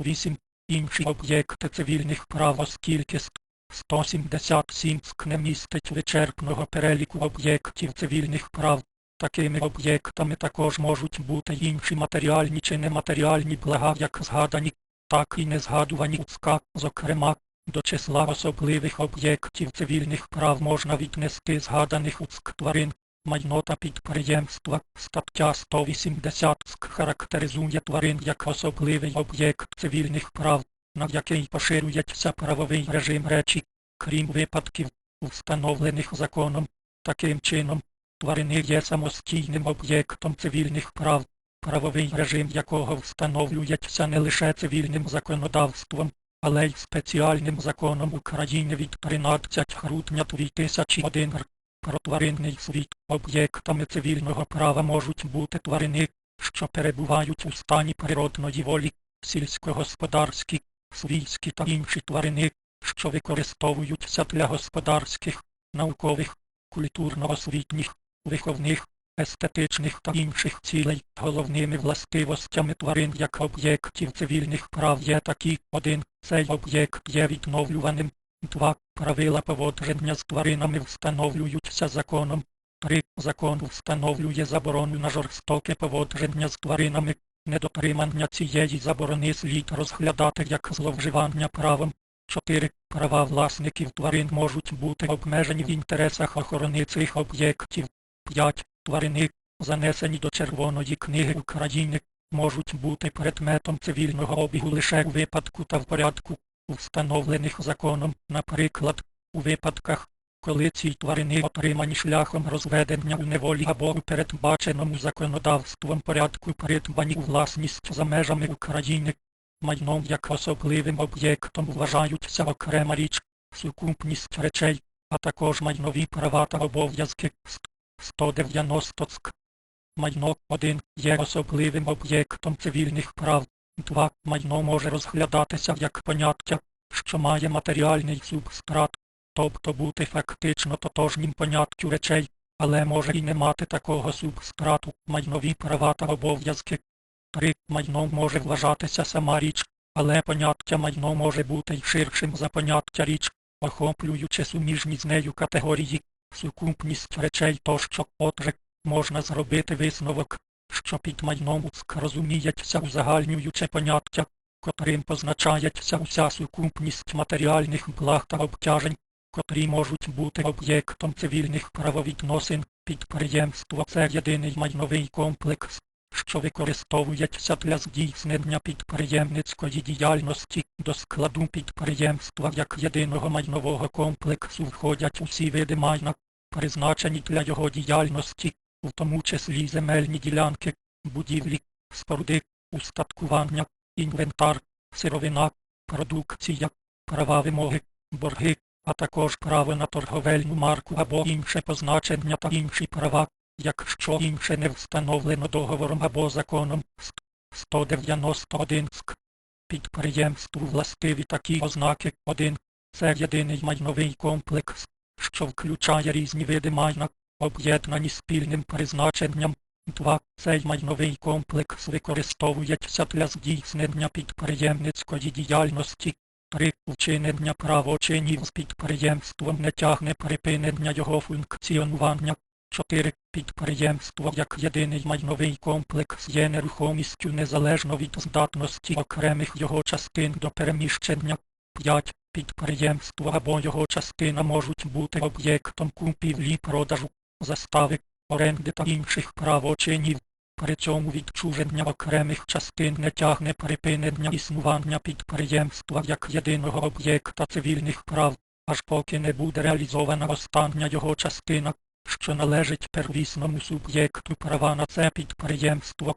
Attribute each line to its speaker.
Speaker 1: 8. Інші об'єкти цивільних прав оскільки ст- 177 СК не містить вичерпного переліку об'єктів цивільних прав. Такими об'єктами також можуть бути інші матеріальні чи нематеріальні блага, як згадані, так і не згадувані ЦК, зокрема, до числа особливих об'єктів цивільних прав можна віднести згаданих у ЦК тварин, майно та підприємства. Стаття 180 характеризує тварин як особливий об'єкт цивільних прав, на який поширюється правовий режим речі, крім випадків, встановлених законом. Таким чином, тварини є самостійним об'єктом цивільних прав, правовий режим якого встановлюється не лише цивільним законодавством, але й спеціальним законом України від 13 грудня 2001 р. Про тваринний світ об'єктами цивільного права можуть бути тварини, що перебувають у стані природної волі, сільськогосподарські, свійські та інші тварини, що використовуються для господарських, наукових, культурно-освітніх, виховних, естетичних та інших цілей. Головними властивостями тварин як об'єктів цивільних прав є такі 1. Цей об'єкт є відновлюваним. 2. Правила поводження з тваринами встановлюються законом. 3. Закон встановлює заборону на жорстоке поводження з тваринами. Недотримання цієї заборони слід розглядати як зловживання правом. 4. Права власників тварин можуть бути обмежені в інтересах охорони цих об'єктів. 5. Тварини, занесені до Червоної книги України, можуть бути предметом цивільного обігу лише у випадку та в порядку, встановлених законом, наприклад, у випадках, коли ці тварини отримані шляхом розведення у неволі або у передбаченому законодавством порядку придбані у власність за межами України. Майном як особливим об'єктом вважаються окрема річ, сукупність речей, а також майнові права та обов'язки. Ст- 190 СК. Майно 1 є особливим об'єктом цивільних прав. 2. Майно може розглядатися як поняття, що має матеріальний субстрат, тобто бути фактично тотожнім поняттю речей, але може і не мати такого субстрату, майнові права та обов'язки. 3. Майном може вважатися сама річ, але поняття майно може бути й ширшим за поняття річ, охоплюючи суміжні з нею категорії, сукупність речей тощо. Отже, можна зробити висновок, що під майном розуміється узагальнююче поняття, котрим позначається уся сукупність матеріальних благ та обтяжень, котрі можуть бути об'єктом цивільних правовідносин. Підприємство це єдиний майновий комплекс, що використовується для здійснення підприємницької діяльності. До складу підприємства як єдиного майнового комплексу входять усі види майна, призначені для його діяльності, в тому числі земельні ділянки, будівлі, споруди, устаткування, інвентар, сировина, продукція, права вимоги, борги, а також право на торговельну марку або інше позначення та інші права, якщо інше не встановлено договором або законом. Ст- 191 СК. Підприємству властиві такі ознаки. 1. Це єдиний майновий комплекс, що включає різні види майна, об'єднані спільним призначенням. 2. Цей майновий комплекс використовується для здійснення підприємницької діяльності. 3. Вчинення правочинів з підприємством не тягне припинення його функціонування. 4. Підприємство як єдиний майновий комплекс є нерухомістю незалежно від здатності окремих його частин до переміщення. 5. Підприємство або його частина можуть бути об'єктом купівлі продажу, застави, оренди та інших правочинів. При цьому відчуження окремих частин не тягне припинення існування підприємства як єдиного об'єкта цивільних прав, аж поки не буде реалізована остання його частина, що належить первісному суб'єкту права на це підприємство.